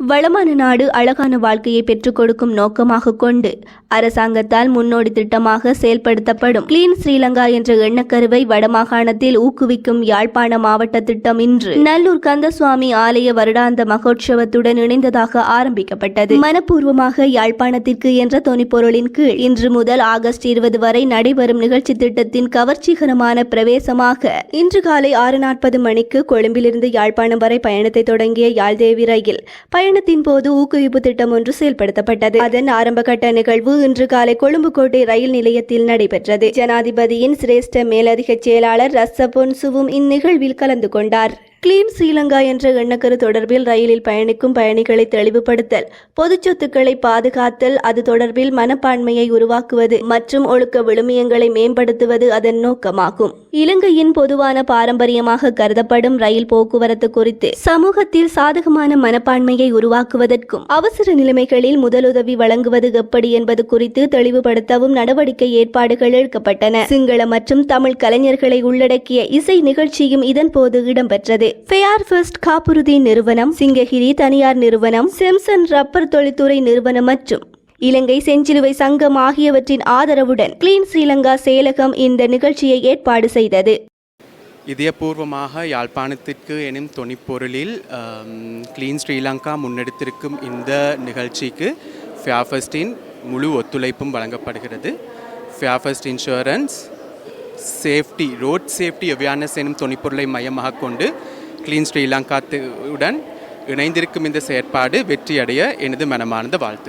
வளமான நாடு அழகான வாழ்க்கையை பெற்றுக் கொடுக்கும் நோக்கமாக கொண்டு அரசாங்கத்தால் முன்னோடி திட்டமாக செயல்படுத்தப்படும் கிளீன் ஸ்ரீலங்கா என்ற எண்ணக்கருவை வடமாகாணத்தில் ஊக்குவிக்கும் யாழ்ப்பாண மாவட்ட திட்டம் இன்று நல்லூர் கந்தசுவாமி ஆலய வருடாந்த மகோற்சவத்துடன் இணைந்ததாக ஆரம்பிக்கப்பட்டது. மனப்பூர்வமாக யாழ்ப்பாணத்திற்கு என்ற தொனிப்பொருளின் கீழ் இன்று முதல் ஆகஸ்ட் இருபது வரை நடைபெறும் நிகழ்ச்சி திட்டத்தின் கவர்ச்சிகரமான பிரவேசமாக இன்று காலை ஆறு நாற்பது மணிக்கு கொழும்பிலிருந்து யாழ்ப்பாணம் வரை பயணத்தை தொடங்கிய யாழ்தேவி ரயில் பயணத்தின் போது ஊக்குவிப்பு திட்டம் ஒன்று செயல்படுத்தப்பட்டது. அதன் ஆரம்பகட்ட நிகழ்வு இன்று காலை கொழும்புக்கோட்டை ரயில் நிலையத்தில் நடைபெற்றது. ஜனாதிபதியின் சிரேஷ்ட மேலதிக செயலாளர் ரசபொன்சுவும் இந்நிகழ்வில் கலந்து கொண்டார். கிளீன் ஸ்ரீலங்கா என்ற எண்ணக்கரு தொடர்பில் ரயிலில் பயணிக்கும் பயணிகளை தெளிவுபடுத்தல் பொது சொத்துக்களை பாதுகாத்தல் அது தொடர்பில் மனப்பான்மையை உருவாக்குவது மற்றும் ஒழுக்க விழுமியங்களை மேம்படுத்துவது அதன் நோக்கமாகும். இலங்கையின் பொதுவான பாரம்பரியமாக கருதப்படும் ரயில் போக்குவரத்து குறித்து சமூகத்தில் சாதகமான மனப்பான்மையை உருவாக்குவதற்கும் அவசர நிலைமைகளில் முதலுதவி வழங்குவது எப்படி என்பது குறித்து தெளிவுபடுத்தவும் நடவடிக்கை ஏற்பாடுகள் எடுக்கப்பட்டன. சிங்கள மற்றும் தமிழ் கலைஞர்களை உள்ளடக்கிய இசை நிகழ்ச்சியும் இதன்போது இடம்பெற்றது. ஃபேர் ஃபர்ஸ்ட் காப்புறுதி நிறுவனம் சிங்ககிரி தனியார் நிறுவனம் செம்சன் ரப்பர் தொழில்துறை நிறுவனம் மற்றும் இலங்கை செஞ்சிலுவை சங்கம் ஆகியவற்றின் ஆதரவுடன் கிளீன் ஸ்ரீலங்கா செயலகம் இந்த நிகழ்ச்சியை ஏற்பாடு செய்தது. இதயபூர்வமாக யாழ்ப்பாணத்திற்கு எனும் தொனிப்பொருளில் கிளீன் ஸ்ரீலங்கா முன்னெடுத்திருக்கும் இந்த நிகழ்ச்சிக்கு ஃபியாஃபஸ்டின் முழு ஒத்துழைப்பும் வழங்கப்படுகிறது. Fairfirst insurance safety road safety awareness எனும் தொனிப்பொருளை மையமாக கொண்டு கிளீன் ஸ்ரீலங்கா உடன் இணைந்திருக்கும் இந்த செயற்பாடு வெற்றியடைய எனது மனமார்ந்த வாழ்த்து.